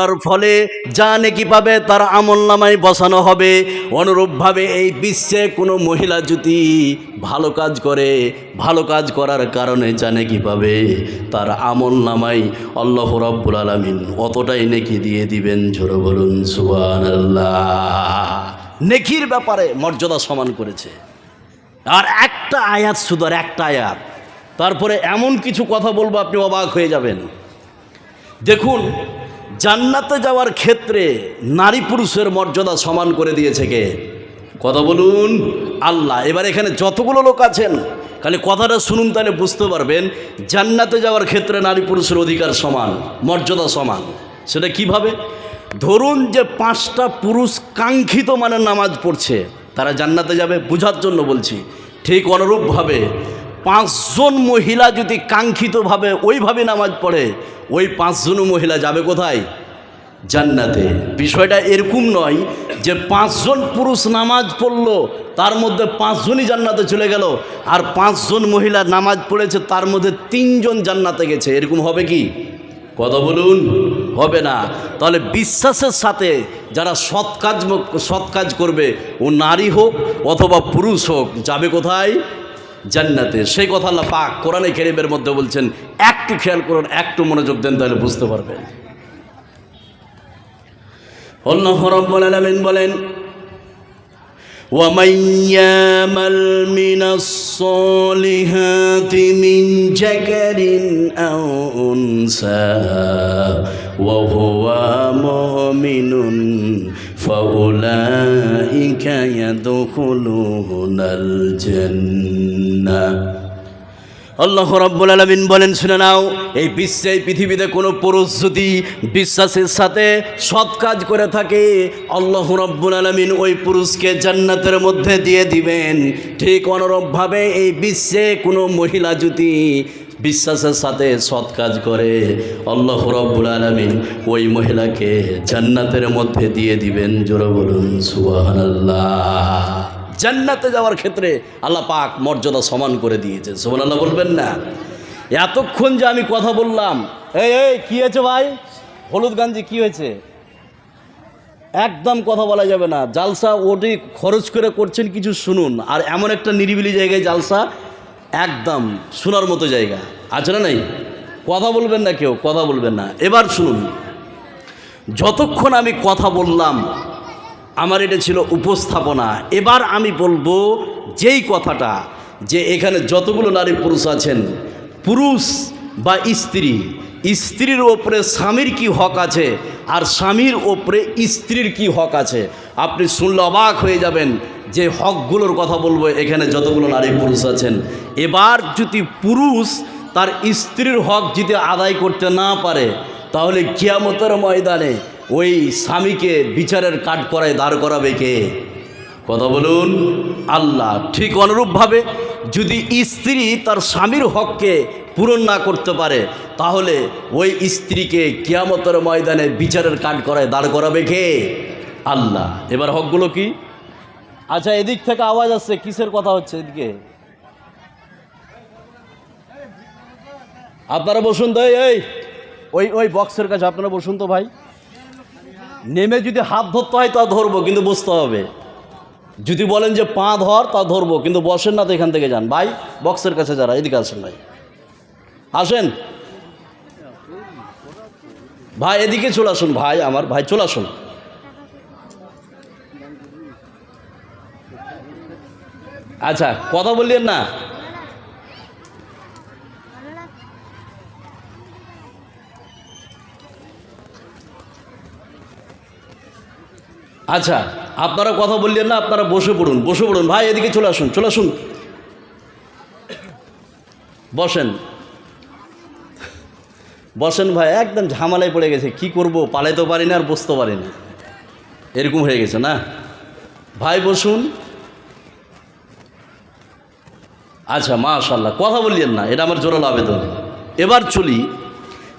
তার ফলে যা নেকি পাবে তার আমল নামায় বসানো হবে। অনুরূপভাবে এই বিশ্বে কোনো মহিলা যদি ভালো কাজ করে, ভালো কাজ করার কারণে যা নেকি পাবে তার আমল নামাই আল্লাহ রব্বুল আলমিন অতটাই নেকি দিয়ে দিবেন। ঝোড়ো বলুন সুবান নেকির ব্যাপারে মর্যাদা সমান করেছে। আর একটা আয়াত শুধু একটা আয়াত। তারপরে এমন কিছু কথা বলব, আপনি অবাক হয়ে যাবেন। দেখুন জান্নাতে যাওয়ার ক্ষেত্রে নারী পুরুষের মর্যাদা সমান করে দিয়েছে কে? কথা বলুন। আল্লাহ। এবার এখানে যতগুলো লোক আছেন, খালি কথাটা শুনুন তাহলে বুঝতে পারবেন, জান্নাতে যাওয়ার ক্ষেত্রে নারী পুরুষের অধিকার সমান, মর্যাদা সমান। সেটা কীভাবে? ধরুন যে পাঁচটা পুরুষ কাঙ্ক্ষিত মানে নামাজ পড়ছে, তারা জান্নাতে যাবে, বোঝার জন্য বলছি। ঠিক অনুরূপভাবে পাঁচজন মহিলা যদি কাঙ্ক্ষিতভাবে ওইভাবে নামাজ পড়ে, ওই পাঁচজন মহিলা যাবে কোথায়? জান্নাতে। বিষয়টা এরকম নয় যে পাঁচজন পুরুষ নামাজ পড়ল, তার মধ্যে পাঁচজনই জান্নাতে চলে গেল, আর পাঁচজন মহিলা নামাজ পড়েছে, তার মধ্যে তিনজন জান্নাতে গেছে। এরকম হবে কি? কথা বলুন, হবে না। তাহলে বিশ্বাসের সাথে যারা সৎ কাজ সৎ কাজ করবে, ও নারী হোক অথবা পুরুষ হোক, যাবে কোথায়? জান্নাতে সেই কথা আল্লাহ পাক কোরআনে কেরিমের মধ্যে বলছেন একটু খেয়াল করুন একটু মনোযোগ দেন তাহলে বুঝতে পারবেন আল্লাহ রাব্বুল আলামিন বলেন ومن يعمل من الصالحات من ذكر أو أنثى وهو مؤمن فأولئك يدخلون الجنة আল্লাহ রব্বুল আলমিন বলেন শুনে নাও এই বিশ্বে এই পৃথিবীতে কোনো পুরুষ যদি বিশ্বাসের সাথে সৎ কাজ করে থাকে আল্লাহ রব্বুল আলমিন ওই পুরুষকে জান্নাতের মধ্যে দিয়ে দিবেন ঠিক অনুরূপভাবে এই বিশ্বে কোনো মহিলা যদি বিশ্বাসের সাথে সৎ কাজ করে আল্লাহ রব্বুল আলমিন ওই মহিলাকে জান্নাতের মধ্যে দিয়ে দিবেন। জোরে বলুন আল্লাহ জান্নাতে যাওয়ার ক্ষেত্রে আল্লাহ পাক মর্যাদা সমান করে দিয়েছে সোমান আল্লাহ বলবেন না? এতক্ষণ যে আমি কথা বললাম, এই এই, কী হয়েছে ভাই? হলুদ গাঞ্জি কী হয়েছে? একদম কথা বলা যাবে না। জালসা ওটি খরচ করে করছেন কিছু শুনুন। আর এমন একটা নিরিবিলি জায়গায় জালসা একদম শোনার মতো জায়গা। আছে না নাই? কথা বলবেন না কেউ, কথা বলবেন না। এবার শুনুন। যতক্ষণ আমি কথা বললাম, আমার এটা ছিল উপস্থাপনা। এবার আমি বলব যেই কথাটা, যে এখানে যতগুলো নারী পুরুষ আছেন, পুরুষ বা স্ত্রী স্ত্রীর ওপরে স্বামীর কি হক আছে? আর স্বামীর ওপরে স্ত্রীর কি হক আছে? আপনি শুনলে অবাক হয়ে যাবেন যে হকগুলোর কথা বলব এখানে যতগুলো নারী পুরুষ আছেন। এবার যদি পুরুষ তার স্ত্রীর হক যদি আদায় করতে না পারে, তাহলে কিয়ামতের ময়দানে ওই স্বামীকে বিচারের কাঠ করায় দাঁড় করাবে কে? কথা বলুন, আল্লাহ। ঠিক অনুরূপভাবে যদি স্ত্রী তার স্বামীর হককে পূরণ না করতে পারে তাহলে ওই স্ত্রীকে কিয়ামতের ময়দানে বিচারের কাঠ করায় দাঁড় করাবে কে? আল্লাহ। এবার হকগুলো কি? আচ্ছা এদিক থেকে আওয়াজ আসছে কিসের কথা হচ্ছে এদিকে? আপনারা বসুন তো এই, ওই ওই বক্সের কাছে আপনারা বসুন তো ভাই। নেমে যদি হাত ধরতে হয় তা ধরবো কিন্তু বসতে হবে। যদি বলেন যে পা ধর তা ধরবো কিন্তু বসেন না তো এখান থেকে যান। ভাই বক্সের কাছে যারা এদিকে আসেন ভাই। আসেন। ভাই, এদিকে চলে আসুন। ভাই, আমার ভাই, চলে আসুন। আচ্ছা কথা বললেন না? আচ্ছা আপনারা কথা বললেন না, আপনারা বসে পড়ুন বসে পড়ুন। ভাই, এদিকে চলে আসুন চলে আসুন। বসেন। বসেন ভাই, একদম ঝামেলায় পড়ে গেছে। কি করব? পালাইতে পারি না আর বসতে পারি না। এরকম হয়ে গেছে না? ভাই, বসুন। আচ্ছা মাশাল্লাহ কথা বললেন না, এটা আমার জোরালো আবেদন। এবার চলি,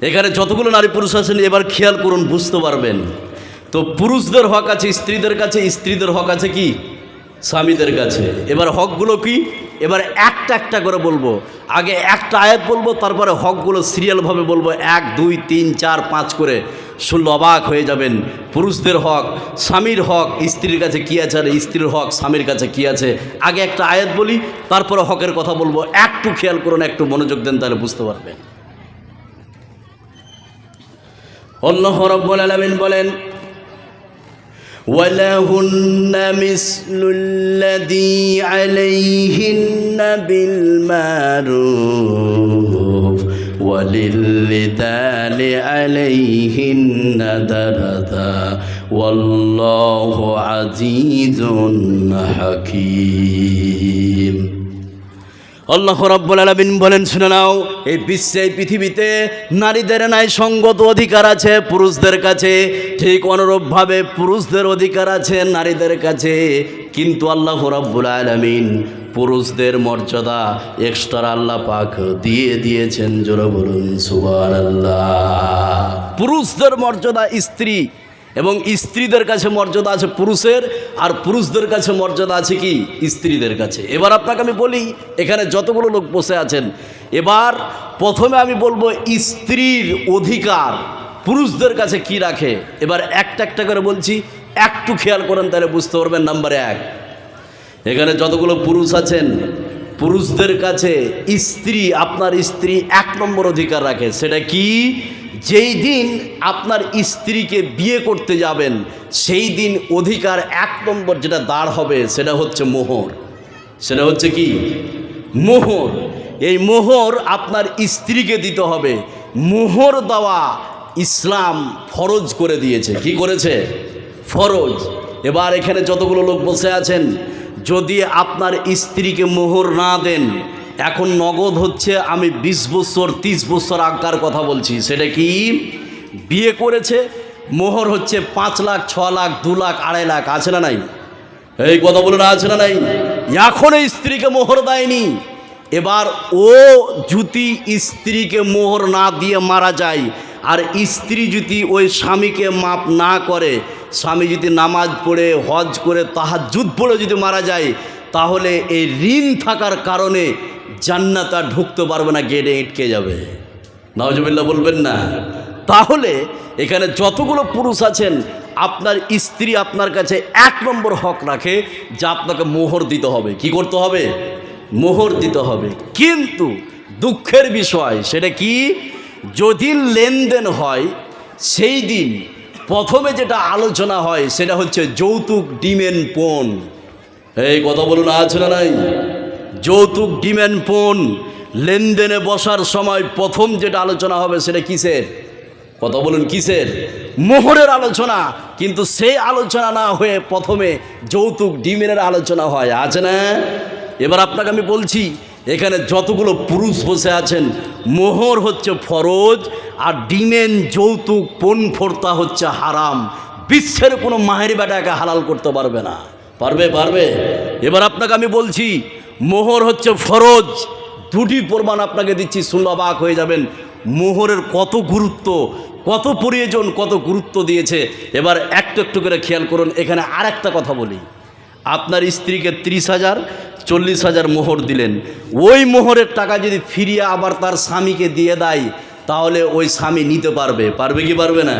এখানে যতগুলো নারী পুরুষ আছেন, এবার খেয়াল করুন, বুঝতে পারবেন। তো পুরুষদের হক আছে, স্ত্রীদের কাছে, স্ত্রীদের হক আছে কি? স্বামীদের কাছে। এবার হকগুলো কি? এবার একটা একটা করে বলব। আগে একটা আয়াত বলব, তারপরে হকগুলো সিরিয়ালভাবে বলব। এক, দুই, তিন, চার, পাঁচ করে। শুনলে অবাক হয়ে যাবেন। পুরুষদের হক, স্বামীর হক, স্ত্রীর কাছে কী আছে আর স্ত্রীর হক, স্বামীর কাছে কী আছে? আগে একটা আয়াত বলি, তারপরে হকের কথা বলব। একটু খেয়াল করুন, একটু মনোযোগ দেন, তাহলে বুঝতে পারবেন। আল্লাহ রব্বুল আলামিন বলেন ولهن مثل الذي عليهن بالمعروف وللرجال عليهن درجة والله عزيز حكيم. আল্লাহ রাব্বুল আলামিন বলেন, শুনে নাও, এই বিশ্বে পৃথিবীতে নারীদের নাই সঙ্গত অধিকার আছে, পুরুষদের কাছে ঠিক অনুরূপভাবে পুরুষদের অধিকার আছে, নারীদের কাছে। কিন্তু আল্লাহ রাব্বুল আলামিন পুরুষদের মর্যাদা এক্সট্রা আল্লাহ পাক দিয়ে দিয়েছেন, জোরে বলুন, সুবহানাল্লাহ। পুরুষদের মর্যাদা স্ত্রী এবং স্ত্রীদের কাছে মর্যাদা আছে পুরুষের, আর পুরুষদের কাছে মর্যাদা আছে কি? স্ত্রীদের কাছে। এবার আপনাকে আমি বলি, এখানে যতগুলো লোক বসে আছেন, এবার প্রথমে আমি বলব স্ত্রীর অধিকার। পুরুষদের কাছে কি রাখে? এবার একটা একটা করে বলছি, একটু খেয়াল করেন তাহলে বুঝতে পারবেন নাম্বার এক। এখানে যতগুলো পুরুষ আছেন, পুরুষদের কাছে স্ত্রী, আপনার স্ত্রী এক নম্বর অধিকার রাখে। সেটা কি? যেই দিন আপনার স্ত্রীকে বিয়ে করতে যাবেন, সেই দিন অধিকার এক নম্বর যেটা দাঁড় হবে, সেটা হচ্ছে মোহর। সেটা হচ্ছে কি? মোহর। এই মোহর আপনার স্ত্রীকে দিতে হবে। মোহর দেওয়া ইসলাম ফরজ করে দিয়েছে। কি করেছে? ফরজ। এবার এখানে যতগুলো লোক বসে আছেন, যদি আপনার স্ত্রীকে মোহর না দেন এখন নগদ হচ্ছে, আমি বিশ বছর, তিরিশ বছর আগকার কথা বলছি। সেটা কি? বিয়ে করেছে, মোহর হচ্ছে পাঁচ লাখ, ছ লাখ, দু লাখ, আড়াই লাখ, আছে না নাই? এই কথা বলে না আছে না নাই? এখন এই স্ত্রীকে মোহর দেয়নি। এবার ও যদি স্ত্রীকে মোহর না দিয়ে মারা যায়, আর স্ত্রী যদি ওই স্বামীকে মাপ না করে, স্বামী যদি নামাজ পড়ে, হজ করে তাহাজুদ পড়ে যদি মারা যায়, তাহলে এই ঋণ থাকার কারণে জান্নাত আর ঢুকতে পারবে না, গেটে ইটকে যাবে। নওয়াজবিল্লা বলবেন না। তাহলে এখানে যতগুলো পুরুষ আছেন, আপনার স্ত্রী আপনার কাছে এক নম্বর হক রাখে যা আপনাকে মোহর দিতে হবে। কি করতে হবে? মোহর দিতে হবে। কিন্তু দুঃখের বিষয় সেটা কি? যদি লেনদেন হয়, সেই দিন প্রথমে যেটা আলোচনা হয় সেটা হচ্ছে যৌতুক ডিমেন পণ এই কথা বলুন, আছে না নাই? যৌতুক ডিমেন পণ লেনদেনে বসার সময় প্রথম যেটা আলোচনা হবে সেটা কিসের? কথা বলুন, কিসের? মোহরের আলোচনা। কিন্তু সেই আলোচনা না হয়ে প্রথমে যৌতুক ডিমের আলোচনা হয়। আছে না? এবার আপনাকে আমি বলছি, এখানে যতগুলো পুরুষ বসে আছেন, মোহর হচ্ছে ফরজ আর ডিমেন যৌতুক পণ ফোরতা হচ্ছে হারাম। বিশ্বের কোনো মাহের বেটাকে হালাল করতে পারবে না। পারবে পারবে? এবার আপনাকে আমি বলছি মোহর হচ্ছে ফরজ। দুটি প্রমাণ আপনাকে দিচ্ছি শুনলে অবাক হয়ে যাবেন। মোহরের কত গুরুত্ব, কত প্রয়োজন, কত গুরুত্ব দিয়েছে। এবার একটু একটু করে খেয়াল করুন, এখানে আর একটা কথা বলি। আপনার স্ত্রীকে ত্রিশ হাজার, চল্লিশ হাজার মোহর দিলেন। ওই মোহরের টাকা যদি ফিরিয়ে আবার তার স্বামীকে দিয়ে দেয়, তাহলে ওই স্বামী নিতে পারবে। পারবে কি পারবে না?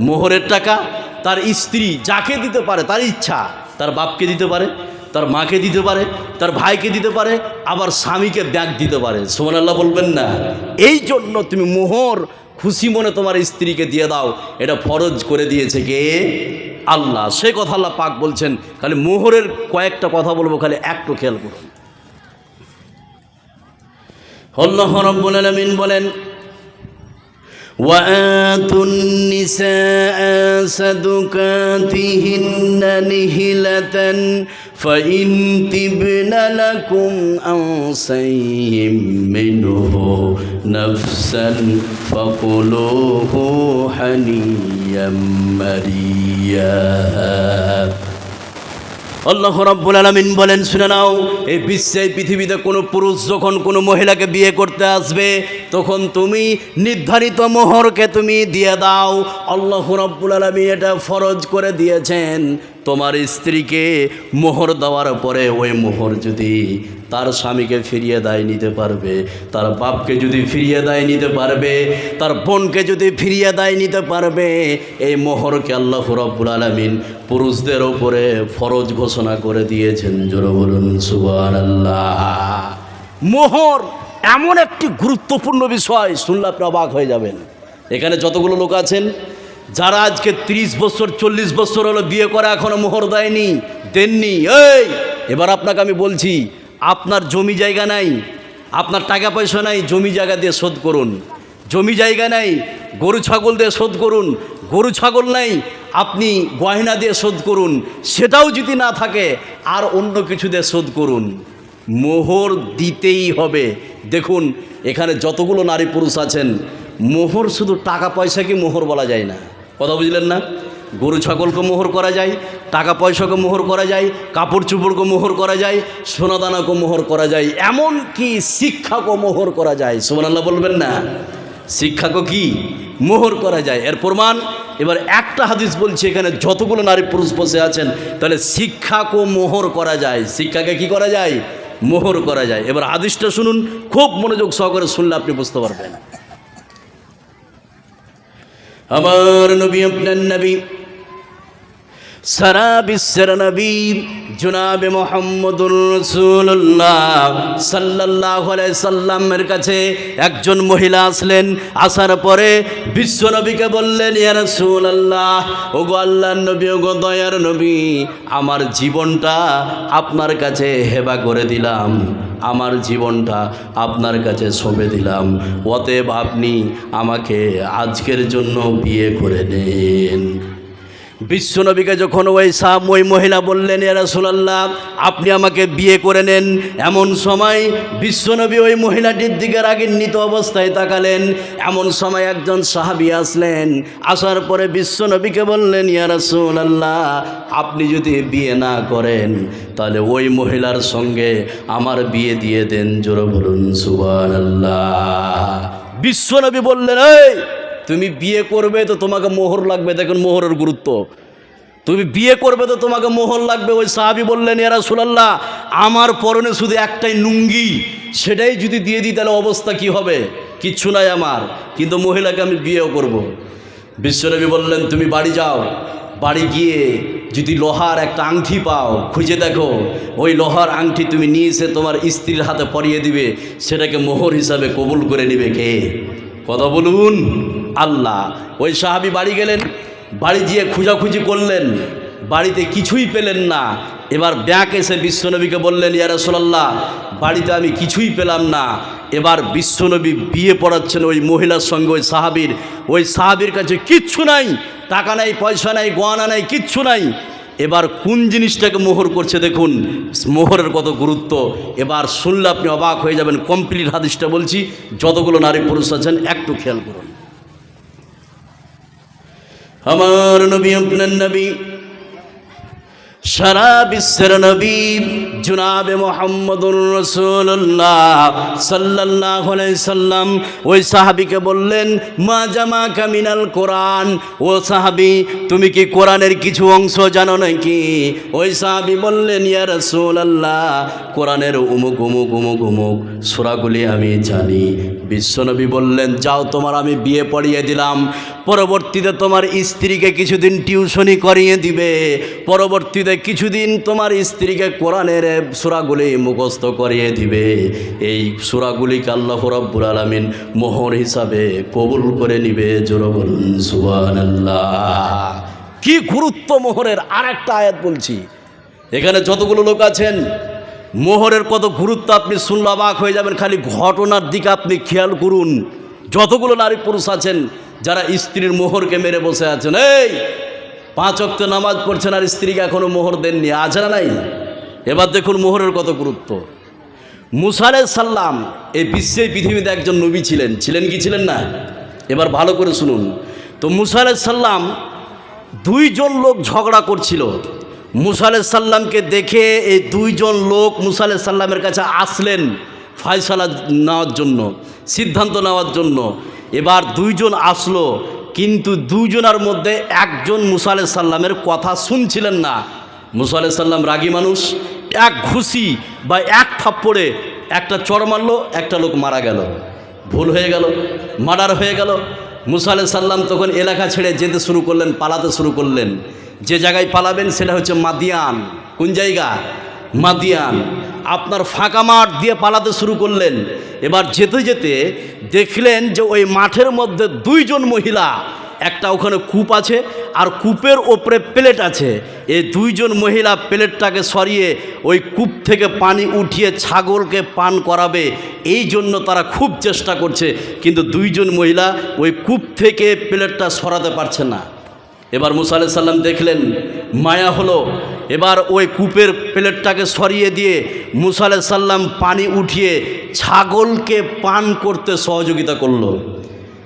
মোহরের টাকা তার স্ত্রী যাকে দিতে পারে, তার ইচ্ছা, তার বাপকে দিতে পারে। তার মাকে দিতে পারে তার ভাইকে দিতে পারে আবার স্বামীকে ব্যাগ দিতে পারে সোমান আল্লাহ বলবেন না এই জন্য তুমি মোহর খুশি মনে তোমার স্ত্রীকে দিয়ে দাও এটা ফরজ করে দিয়েছে কে আল্লাহ সে কথা আল্লাহ পাক বলছেন খালি মোহরের কয়েকটা কথা বলবো খালি একটু খেয়াল করুন আল্লাহ রব্বুল আলামিন বলেন وآتوا النساء صدقاتهن نهلة فإن تبن لكم عن شيء منه نفسا فكلوه حنيا مريا আল্লাহ রাব্বুল আলামিন বলেন শুনে নাও এই বিশ্বে এই পৃথিবীতে কোনো পুরুষ যখন কোনো মহিলাকে বিয়ে করতে আসবে তখন তুমি নির্ধারিত মোহরকে তুমি দিয়ে দাও আল্লাহ রাব্বুল আলামিন এটা ফরজ করে দিয়েছেন তোমার স্ত্রীকে মোহর দেওয়ার পরে ওই মোহর যদি তার স্বামীকে ফিরিয়ে দেয় নিতে পারবে, তার বাপকে যদি ফিরিয়ে দেয় নিতে পারবে, তার বোনকে যদি ফিরিয়ে দেয় নিতে পারবে, এই মোহরকে আল্লাহ রব্বুল আলমিন পুরুষদের ওপরে ফরজ ঘোষণা করে দিয়েছেন। জোর বলুন সুবান আল্লাহ মোহর এমন একটি গুরুত্বপূর্ণ বিষয়, শুনলে আপনি অবাক হয়ে যাবেন। এখানে যতগুলো লোক আছেন যারা আজকে ৩০ বছর, চল্লিশ বছর হলো বিয়ে করা এখনও মোহর দেয়নি, দেননি, এই! এবার আপনাকে আমি বলছি, আপনার জমি জায়গা নাই, আপনার টাকা পয়সা নাই, জমি জায়গা দিয়ে শোধ করুন। জমি জায়গা নাই, গরু, ছাগল দিয়ে শোধ করুন। গরু, ছাগল নাই, আপনি গয়না দিয়ে শোধ করুন। সেটাও যদি না থাকে, আর অন্য কিছু দিয়ে শোধ করুন। মোহর দিতেই হবে। দেখুন, এখানে যতগুলো নারী পুরুষ আছেন, মোহর শুধু টাকা পয়সাকে মোহর বলা যায় না? কথা বুঝলেন না? গরু ছাগলকে মোহর করা যায়, টাকা পয়সাকে মোহর করা যায়, কাপড় চুপড়কে মোহর করা যায়, সোনাদানাকে মোহর করা যায় এমন কি শিক্ষাকে মোহর করা যায়। সোমান আল্লাহ বলবেন না? শিক্ষাকে কি? মোহর করা যায়। এর প্রমাণ, এবার একটা হাদিস বলছি, এখানে যতগুলো নারী পুরুষ বসে আছেন, তাহলে শিক্ষাকে মোহর করা যায়। শিক্ষাকে কি করা যায়? মোহর করা যায়। এবার হাদিসটা শুনুন, খুব মনোযোগ সহকারে শুনলে আপনি বুঝতে পারবেন। আমার নবী আপনার নবী। সারা বিশ্বের নবী জুনাবে মোহাম্মদুর রসুল্লাহ সাল্লাহ সাল্লামের কাছে একজন মহিলা আসলেন। আসার পরে বিশ্ব নবীকে বললেন, ইয়া রসুল্লাহ ও গো আল্লাহ নবী ও গো দয়ার নবী, আমার জীবনটা আপনার কাছে হেবা করে দিলাম। আমার জীবনটা আপনার কাছে সঁপে দিলাম। অতএব আপনি আমাকে আজকের জন্য বিয়ে করে নেন। বিশ্বনবীকে যখন ওই সাহ ওই মহিলা বললেন এরা সুলাল্লাহ আপনি আমাকে বিয়ে করে নেন। এমন সময় বিশ্বনবী ওই মহিলাটির দিকে রাগিন্বিত অবস্থায় তাকালেন। এমন সময় একজন সাহাবি আসলেন। আসার পরে বিশ্বনবীকে বললেন, ইয়া রাসূলুল্লাহ, আপনি যদি বিয়ে না করেন, তাহলে ওই মহিলার সঙ্গে আমার বিয়ে দিয়ে দেন। জোর বলুন, সুবহানাল্লাহ। বিশ্বনবী বললেন, এই তুমি বিয়ে করবে তো তোমাকে মোহর লাগবে, দেখুন মোহরের গুরুত্ব। তুমি বিয়ে করবে তো তোমাকে মোহর লাগবে, ওই সাহাবি বললেন এরা সুলাল্লাহ আমার পরনে শুধু একটাই লুঙ্গি, সেটাই যদি দিয়ে দিই তাহলে অবস্থা কি হবে? কিচ্ছু নাই আমার, কিন্তু মহিলাকে আমি বিয়েও করব। বিশ্বনবী বললেন, তুমি বাড়ি যাও। বাড়ি গিয়ে যদি লোহার একটা আংটি পাও, খুঁজে দেখো, ওই লোহার আংটি তুমি নিয়ে এসে তোমার স্ত্রীর হাতে পরিয়ে দিবে, সেটাকে মোহর হিসাবে কবুল করে নিবে কে? কথা বলুন। আল্লাহ। ওই সাহাবি বাড়ি গেলেন, বাড়ি গিয়ে খুঁজাখুঁজি করলেন, বাড়িতে কিছুই পেলেন না। এবার ব্যাক এসে বিশ্বনবীকে বললেন, ইয়া রাসূলুল্লাহ, বাড়িতে আমি কিছুই পেলাম না। এবার বিশ্বনবী বিয়ে পড়াচ্ছেন ওই মহিলার সঙ্গে, ওই সাহাবির। ওই সাহাবির কাছে কিচ্ছু নাই, টাকা নাই, পয়সা নাই, গয়না নাই, কিচ্ছু নাই। এবার কোন জিনিসটাকে মোহর করছে দেখুন, মোহরের কত গুরুত্ব। এবার শুনলে আপনি অবাক হয়ে যাবেন কমপ্লিট হাদিসটা বলছি, যতগুলো নারী পুরুষ আছেন, একটু খেয়াল করুন। আমার নবী আপনার নবী সারা বিশ্বের নবী জুনাবে মোহাম্মদুর রসুল্লাহ সাল্লাহ সাল্লাম ওই সাহাবিকে বললেন, মা জামা কামিনাল কোরআন? ও সাহাবি, তুমি কি কোরআনের কিছু অংশ জানো নাকি? ওই সাহাবি বললেন, ইয়া রসুল্লাহ কোরআনের উমুক উমুক উমুক উমুক সুরাগুলি আমি জানি। বিশ্বনবী বললেন, যাও, তোমার আমি বিয়ে পড়িয়ে দিলাম। পরবর্তীতে তোমার স্ত্রীকে কিছুদিন টিউশনি করিয়ে দিবে। পরবর্তীতে কিছুদিন তোমার স্ত্রীকে কোরআনের সুরাগুলি মুখস্থ করিয়ে দিবে। এই সুরাগুলিকে আল্লাহ রব্বুল আলমিন মোহর হিসাবে কবুল করে নিবে জোর বলুন সুবান কি গুরুত্ব মোহরের আর একটা আয়াত বলছি। এখানে যতগুলো লোক আছেন, মোহরের কত গুরুত্ব আপনি শুনলে অবাক হয়ে যাবেন, খালি ঘটনার দিকে আপনি খেয়াল করুন। যতগুলো নারী পুরুষ আছেন, যারা স্ত্রীর মোহরকে মেরে বসে আছেন, এই পাঁচ অক্ত নামাজ পড়ছেন আর স্ত্রীকে এখনও মোহর দেননি না নাই? এবার দেখুন মোহরের কত গুরুত্ব। মুসারে সাল্লাম এই বিশ্বে পৃথিবীতে একজন নবী ছিলেন। ছিলেন কি ছিলেন না? এবার ভালো করে শুনুন। তো মুসারে সাল্লাম দুইজন লোক ঝগড়া করছিল। মুসালে সাল্লামকে দেখে এই দুইজন লোক মুসালে সাল্লামের কাছে আসলেন ফয়সালা নেওয়ার জন্য, সিদ্ধান্ত নেওয়ার জন্য। এবার দুইজন আসলো কিন্তু দুইজনের মধ্যে একজন মুসালে সাল্লামের কথা শুনছিলেন না। মুসা সাল্লাম রাগী মানুষ, এক ঘুষি বা এক থাপ্পড়ে একটা চর মারলো, একটা লোক মারা গেল। ভুল হয়ে গেল, মার্ডার হয়ে গেল। মুসা সাল্লাম তখন এলাকা ছেড়ে যেতে শুরু করলেন, পালাতে শুরু করলেন। যে জায়গায় পালাবেন সেটা হচ্ছে মাদিয়ান। কোন জায়গা? মাদিয়ান। আপনার ফাঁকা মাঠ দিয়ে পালাতে শুরু করলেন। এবার যেতে যেতে দেখলেন যে ওই মাঠের মধ্যে দুইজন মহিলা, একটা ওখানে কূপ আছে আর কূপের ওপরে প্লেট আছে। এই দুইজন মহিলা প্লেটটাকে সরিয়ে ওই কূপ থেকে পানি উঠিয়ে ছাগলকে পান করাবে, এই জন্য তারা খুব চেষ্টা করছে। কিন্তু দুইজন মহিলা ওই কূপ থেকে প্লেটটা সরাতে পারছে না। এবার মুসা আলাইহিস সাল্লাম দেখলেন মায়া হলো। এবার ওই কূপের প্লেটটাকে সরিয়ে দিয়ে মুসা আলাইহিস সাল্লাম পানি উঠিয়ে ছাগলকে পান করতে সহযোগিতা করল।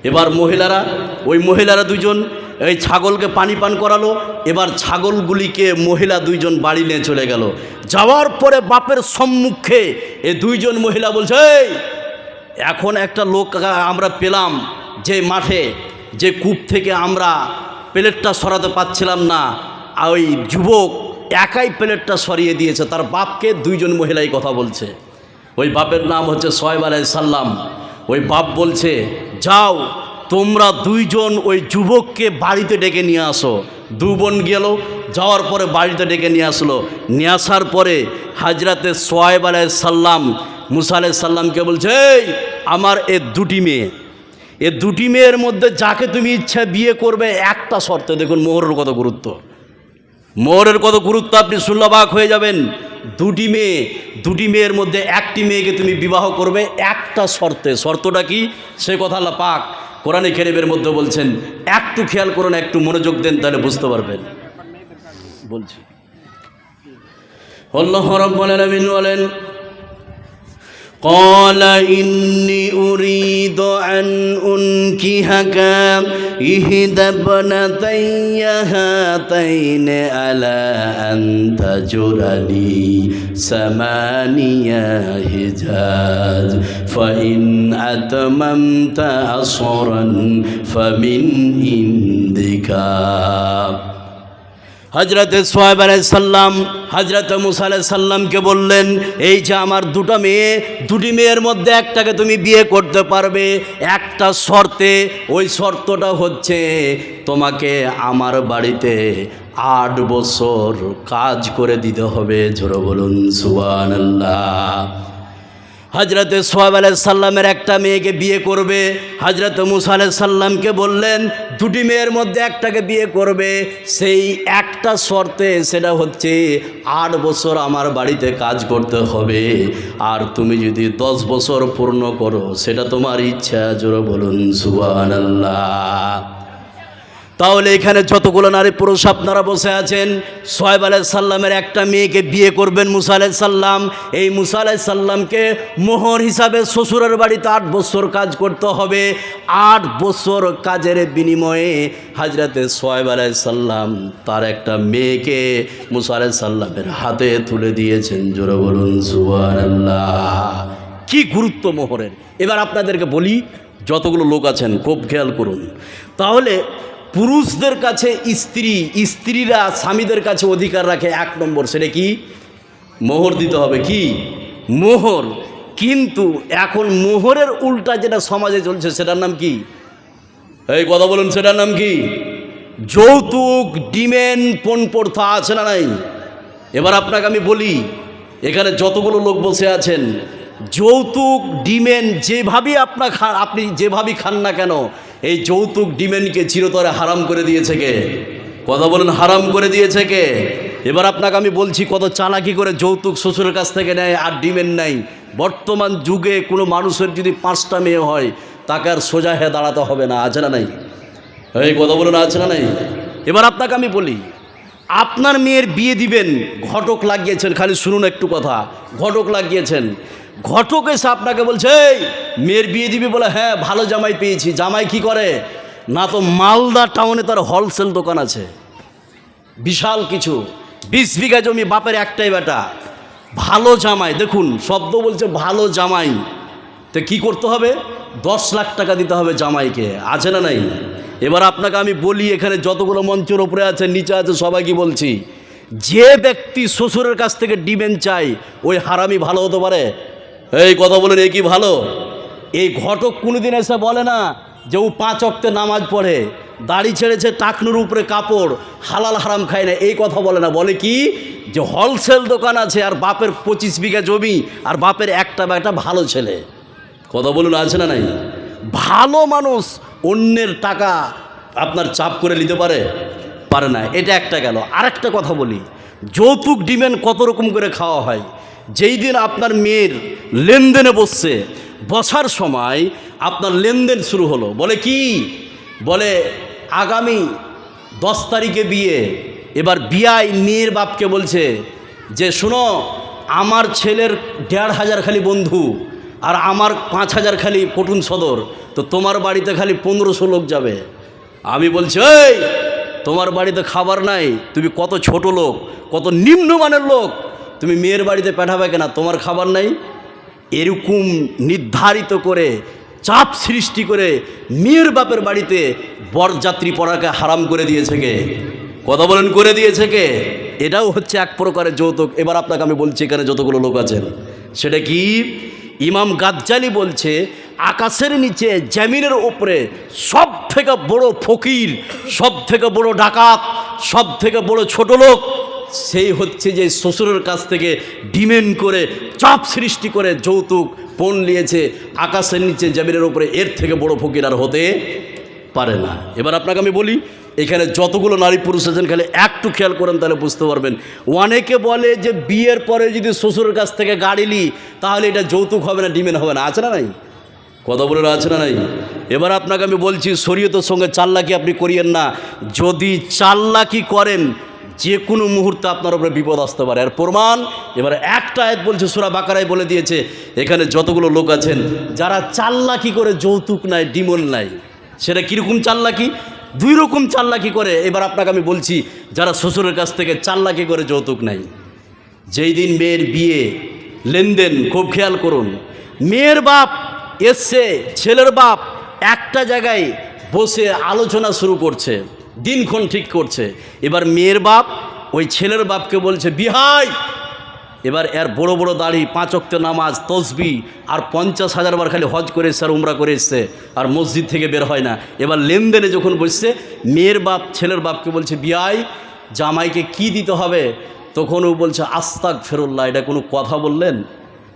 এবার মহিলারা ওই মহিলারা দুজন এই ছাগলকে পানি পান করালো। এবার ছাগলগুলিকে মহিলা দুইজন বাড়ি নিয়ে চলে গেল। যাওয়ার পরে বাপের সম্মুখে এ দুইজন মহিলা বলছে "এই, এখন একটা লোক আমরা পেলাম যে মাঠে যে কূপ থেকে আমরা প্লেটটা সরাতে পারছিলাম না। ওই যুবক একাই প্লেটটা সরিয়ে দিয়েছে। তার বাপকে দুইজন মহিলাই কথা বলছে। ওই বাপের নাম হচ্ছে সোহেব আলাই সাল্লাম ওই বাপ বলছে যাও তোমরা দুইজন ওই যুবককে বাড়িতে ডেকে নিয়ে আসো। দু বোন গেল যাওয়ার পরে বাড়িতে ডেকে নিয়ে আসলো। নিয়ে আসার পরে হাজরাতে সোহেব আলাই সাল্লাম মুসা আলাই সাল্লামকে বলছে "এই, আমার এ দুটি মেয়ে। এ দুটি মেয়ের মধ্যে যাকে তুমি ইচ্ছা বিয়ে করবে একটা শর্তে। দেখুন মোহরের কত গুরুত্ব। মোহরের কত গুরুত্ব আপনি শূন্যবাক হয়ে যাবেন। দুটি মেয়ে, দুটি মেয়ের মধ্যে একটি মেয়েকে তুমি বিবাহ করবে, একটা শর্তে। শর্তটা কি? সে কথা আল্লাহ পাক কোরআনে খেরেবের মধ্যে বলছেন, একটু খেয়াল করুন, একটু মনোযোগ দেন, তাহলে বুঝতে পারবেন। বলছি। হরম রব্বুল আলামিন বলেন قال إني أريد أن أنكحك إحدى ابنتي هاتين على أن تجرني ثمانية حجاج فإن أتممت عشرا فمن عندك হজরত সোহেব সাল্লাম হজরত মুসা সাল্লামকে বললেন, এই যে আমার দুটো মেয়ে, দুটি মেয়ের মধ্যে একটাকে তুমি বিয়ে করতে পারবে, একটা শর্তে, ওই শর্তটা হচ্ছে তোমাকে আমার বাড়িতে আট বছর কাজ করে দিতে হবে। ঝোড়ো বলুন সুবান হজরতে সোহাব সাল্লামের একটা মেয়েকে বিয়ে করবে। হজরত মুসা সাল্লামকে বললেন, দুটি মেয়ের মধ্যে একটাকে বিয়ে করবে। সেই একটা শর্তে সেটা হচ্ছে, আট বছর আমার বাড়িতে কাজ করতে হবে। আর তুমি যদি দশ বছর পূর্ণ করো, সেটা তোমার ইচ্ছা, জোরে বলুন সুবান আল্লাহ তাহলে এখানে যতগুলো নারী পুরুষ আপনারা বসে আছেন সোহেব আলাই সাল্লামের একটা মেয়েকে বিয়ে করবেন মুসা আলাই সাল্লাম এই মুসা আলাই সাল্লামকে মোহর হিসাবে শ্বশুরের বাড়িতে আট বছর কাজ করতে হবে। আট বছর কাজের বিনিময়ে হাজরাতে সোহেব আলাই সাল্লাম তার একটা মেয়েকে মুসা আলাই সাল্লামের হাতে তুলে দিয়েছেন। জোরে বলুন আল্লাহ কি গুরুত্ব মোহরের? এবার আপনাদেরকে বলি, যতগুলো লোক আছেন, খুব খেয়াল করুন। তাহলে পুরুষদের কাছে স্ত্রী, স্ত্রীরা স্বামীদের কাছে অধিকার রাখে এক নম্বর, সেটা কি? মোহর দিতে হবে কি? মোহর। কিন্তু এখন মোহরের উল্টা যেটা সমাজে চলছে, সেটার নাম কি? এই কথা বলুন, সেটার নাম কি? যৌতুক, ডিমেন, পণ প্রথা আছে না নাই? এবার আপনাকে আমি বলি, এখানে যতগুলো লোক বসে আছেন, যৌতুক, ডিমেন যেভাবেই আপনার আপনি যেভাবেই খান না কেন এই যৌতুক ডিমেনকে চিরতরে হারাম করে দিয়েছে কে? কথা বলেন, হারাম করে দিয়েছে কে? এবার আপনাকে আমি বলছি, কত চালাকি করে যৌতুক শ্বশুরের কাছ থেকে নেয়, আর ডিমেন নাই। বর্তমান যুগে কোনো মানুষের যদি পাঁচটা মেয়ে হয়, তাকে আর সোজা হয়ে দাঁড়াতে হবে না, আছে না নাই? এই কথা বলুন, আছে না নাই? এবার আপনাকে আমি বলি, আপনার মেয়ের বিয়ে দিবেন, ঘটক লাগিয়েছেন, খালি শুনুন একটু কথা, ঘটক লাগিয়েছেন। ঘটক এসে আপনাকে বলছে "এই, মেয়ের বিয়ে দিবি বলে হ্যাঁ ভালো জামাই পেয়েছি। জামাই কি করে? না তো মালদা টাউনে তার হোলসেল দোকান আছে। বিশাল কিছু। বিশ বিঘা জমি বাপের একটাই বেটা। ভালো জামাই দেখুন শব্দ বলছে ভালো জামাই। তো কি করতে হবে? দশ লাখ টাকা দিতে হবে জামাইকে। আছে না নাই? এবার আপনাকে আমি বলি এখানে যতগুলো মঞ্চের ওপরে আছে নিচে আছে সবাইকে বলছি? যে ব্যক্তি শ্বশুরের কাছ থেকে ডিমেন চাই ওই হারামি ভালো হতে পারে? এই কথা বলেন এ কি ভালো? এই ঘটক কোনোদিন এসে বলে না যে ও পাঁচ অক্তে নামাজ পড়ে, দাড়ি ছেড়েছে টাকনুর উপরে কাপড়, হালাল হারাম খায় না, এই কথা বলে না। বলে কি? যে হোলসেল দোকান আছে আর বাপের পঁচিশ বিঘা জমি আর বাপের একটা বা একটা ভালো ছেলে। কথা বলুন, আছে না নাই? ভালো মানুষ অন্যের টাকা আপনার চাপ করে নিতে পারে? পারে না, এটা একটা গেল। আরেকটা কথা বলি, যৌতুক ডিমেন্ড কত রকম করে খাওয়া হয়? যেই দিন আপনার মেয়ের লেনদেনে বসছে, বসার সময় আপনার লেনদেন শুরু হলো। বলে কি? বলে, আগামী দশ তারিখে বিয়ে। এবার বিয়ায় মেয়ের বাপকে বলছে যে, শোনো, আমার ছেলের দেড় হাজার খালি বন্ধু আর আমার পাঁচ হাজার খালি কটুন সদর, তো তোমার বাড়িতে খালি পনেরোশো লোক যাবে। আমি বলছি, এই, তোমার বাড়িতে খাবার নাই, তুমি কত ছোট লোক, কত নিম্নমানের লোক তুমি মেয়ের বাড়িতে পাঠাবে কেনা? তোমার খাবার নাই? এরকম নির্ধারিত করে, চাপ সৃষ্টি করে মেয়ের বাপের বাড়িতে বরযাত্রী পড়াকে হারাম করে দিয়েছে কে? কথা বলেন, করে দিয়েছে কে? এটাও হচ্ছে এক প্রকারের যৌতুক। এবার আপনাকে আমি বলছি এখানে যতগুলো লোক আছেন, সেটা কি? ইমাম গাজ্জালি বলছে, আকাশের নিচে জামিনের ওপরে সব থেকে বড় ফকির সব থেকে বড় ডাকাত সব থেকে বড় ছোট লোক সেই হচ্ছে যে শ্বশুরের কাছ থেকে ডিমেন্ড করে চাপ সৃষ্টি করে যৌতুক পণ নিয়েছে, আকাশের নিচে জামিনের উপরে, এর থেকে বড় ফকির আর হতে পারে না। এবার আপনাকে আমি বলি, এখানে যতগুলো নারী পুরুষ আছেন, খালি একটু খেয়াল করেন তাহলে বুঝতে পারবেন। অনেকে বলে যে বিয়ের পরে যদি শ্বশুরের কাছ থেকে গাড়ি নিই তাহলে এটা যৌতুক হবে না, ডিমেন হবে না। আছে না নাই? কথা বলে আছে না নাই? এবার আপনাকে আমি বলছি, শরীয়তের সঙ্গে চাল্লাকি আপনি করিয়েন না। যদি চাল্লাকি করেন যে কোনো মুহূর্তে আপনার উপরে বিপদ আসতে পারে। আর প্রমাণ, এবার একটা আয়াত বলছে, সুরা বাকারায় বলে দিয়েছে, এখানে যতগুলো লোক আছেন, যারা চাল্লাকি করে যৌতুক নাই, ডিমন নাই, সেটা কীরকম চাল্লাকি? দুই রকম চাল্লাকি করে। এবার আপনাকে আমি বলছি, যারা শ্বশুরের কাছ থেকে চাল্লাকি করে যৌতুক নাই, যেই দিন মেয়ের বিয়ে, লেনদেন, খুব খেয়াল করুন, মেয়ের বাপ এসছে, ছেলের বাপ একটা জায়গায় বসে আলোচনা শুরু করছে। দিনক্ষণ ঠিক করছে। এবার মেয়ের বাপ ওই ছেলের বাপকে বলছে, বিহাই! এবার এর বড় বড় দাড়ি, পাঁচ অক্ত নামাজ, তসবি, আর পঞ্চাশ হাজার বার খালি হজ করে এসছে আর উমরা করে এসছে। আর মসজিদ থেকে বের হয় না। এবার লেনদেনে যখন বসছে, মেয়ের বাপ, ছেলের বাপকে বলছে বিয়াই জামাইকে কি দিতে হবে? তখন ও বলছে আস্তাক ফেরুল্লাহ এটা কোনো কথা বললেন?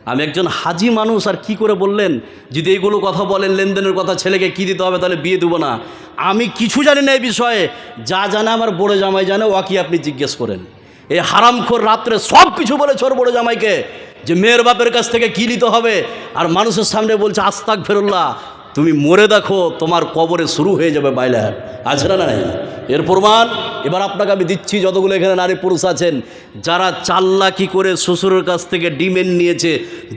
আমি একজন হাজি মানুষ, আর কি করে বললেন? যদি এইগুলো কথা বলেন, লেনদেনের কথা ছেলেকে কি দিতে হবে, তাহলে বিয়ে দেবো না। আমি কিছু জানি না এই বিষয়ে। যা জানে আমার বড় জামাই জানে ওয়াকি আপনি জিজ্ঞেস করেন। এই হারামখোর রাত্রে সব কিছু বলে ছোট বড় জামাইকে। যে মেয়ের বাপের কাছ থেকে কি নিতে হবে? আর মানুষের সামনে বলছে আস্তাক ফেরুল্লাহ তুমি মরে দেখো, তোমার কবরে শুরু হয়ে যাবে বাইলার আছে না নাই? এর প্রমাণ? এবার আপনাকে আমি দিচ্ছি যতগুলো এখানে নারী পুরুষ আছেন। যারা চাল্লাকি করে শ্বশুরের কাছ থেকে ডিমেন নিয়েছে,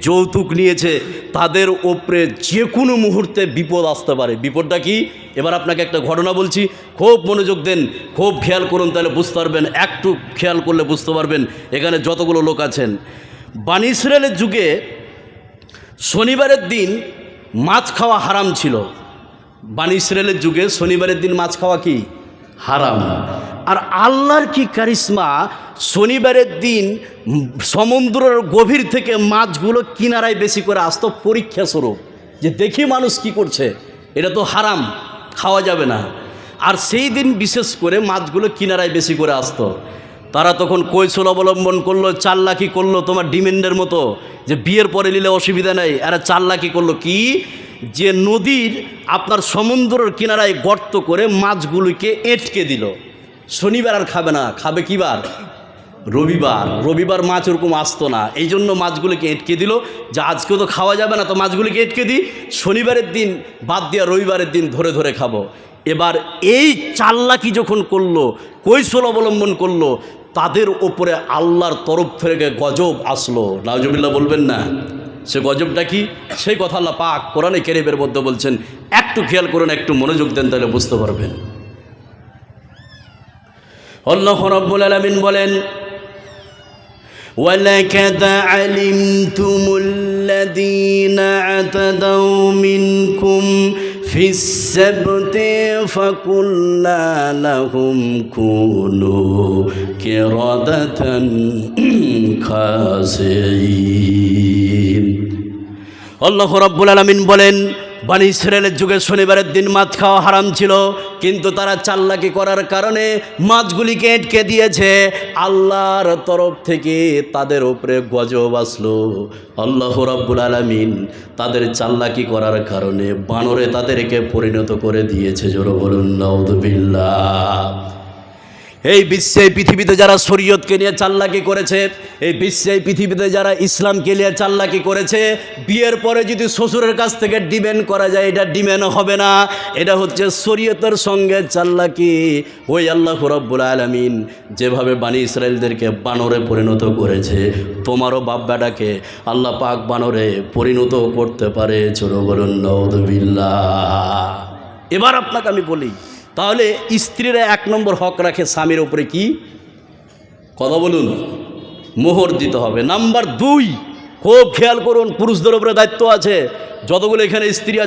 যৌতুক নিয়েছে, তাদের ওপরে যে কোনো মুহূর্তে বিপদ আসতে পারে। বিপদটা কি? এবার আপনাকে একটা ঘটনা বলছি। খুব মনোযোগ দেন, খুব খেয়াল করুন, তাহলে বুঝতে পারবেন। একটু খেয়াল করলে বুঝতে পারবেন এখানে যতগুলো লোক আছেন। বানি যুগে শনিবারের দিন মাছ খাওয়া হারাম ছিল। বানি ইসরায়েলের যুগে শনিবারের দিন মাছ খাওয়া কি? হারাম। আর আল্লাহর কি কারিশ্মা? শনিবারের দিন সমুদ্রের গভীর থেকে মাছগুলো কিনারায় বেশি করে আসতো পরীক্ষা স্বরূপ। যে দেখি মানুষ কি করছে, এটা তো হারাম, খাওয়া যাবে না। আর সেই দিন বিশেষ করে মাছগুলো কিনারায় বেশি করে আসতো। তারা তখন কৈশল অবলম্বন করল, চাল্লাকি করল তোমার ডিমেন্ডের মতো, যে বিয়ের পরে নিলে অসুবিধা নেই, এরা চাল্লাকি করল। কি? যে নদীর আপনার সমুদ্রের কিনারায় গর্ত করে মাছগুলিকে এঁটকে দিল। শনিবার আর খাবে না, খাবে কি বার রবিবার। রবিবার মাছ ওরকম আসতো না এই জন্য মাছগুলিকে এঁটকে দিল। যে আজকে তো খাওয়া যাবে না, তো মাছগুলিকে এঁটকে দিই, শনিবারের দিন বাদ দিয়া রবিবারের দিন ধরে ধরে খাব। এবার এই চাল্লাকি যখন করলো কৈশল অবলম্বন করলো তাদের ওপরে আল্লাহর তরফ থেকে গজব আসলো নাজবিল্লা বলবেন না সে গজবটা কি সেই কথা আল্লাহ পাক কোরআনে কেরিবের মধ্যে বলছেন একটু খেয়াল করুন একটু মনোযোগ দেন তাহলে বুঝতে পারবেন আল্লাহ রব্বুল আলামিন বলেন ولقد علمتم الذين اعتدوا منكم في في السبت فقلنا لهم كونوا كردة خاسئين আল্লাহ রাব্বুল আলামিন বলেন বানি ইসরায়েলের যুগে শনিবারের দিন মাছ খাওয়া হারাম ছিল, কিন্তু তারা চাল্লাকি করার কারণে মাছগুলিকে এটকে দিয়েছে। আল্লাহর তরফ থেকে তাদের উপরে গজব আসলো। আল্লাহ রাব্বুল আলামিন তাদের চাল্লাকি করার কারণে বানরে তাদেরকে পরিণত করে দিয়েছে। জোর বলুন নাউদুবিল্লাহ এই বিশ্বে পৃথিবীতে যারা শরীয়তকে নিয়ে চাল্লাকি করেছে, এই বিশ্বে পৃথিবীতে যারা ইসলামকে নিয়ে চাল্লাকি করেছে, বিয়ের পরে যদি শ্বশুরের কাছ থেকে ডিমেন্ড করা যায়, এটা ডিমেন্ড হবে না। এটা হচ্ছে শরীয়তের সঙ্গে চাল্লাকি। ওই আল্লাহ রব্বুল আলমিন যেভাবে বানি ইসরায়েলদেরকে বানরে পরিণত করেছে, তোমারও বাপ বেটাকে আল্লাহ পাক বানরে পরিণত করতে পারে, চলো বলুন এবার আপনাকে আমি বলি তাহলে স্ত্রীরা এক নম্বর হক রাখে স্বামীর উপরে কি? কথা বলুন। মোহর দিতে হবে। নাম্বার দুই, খুব খেয়াল করুন, পুরুষদের উপরে দায়িত্ব আছে। যতগুলো এখানে স্ত্রী আছে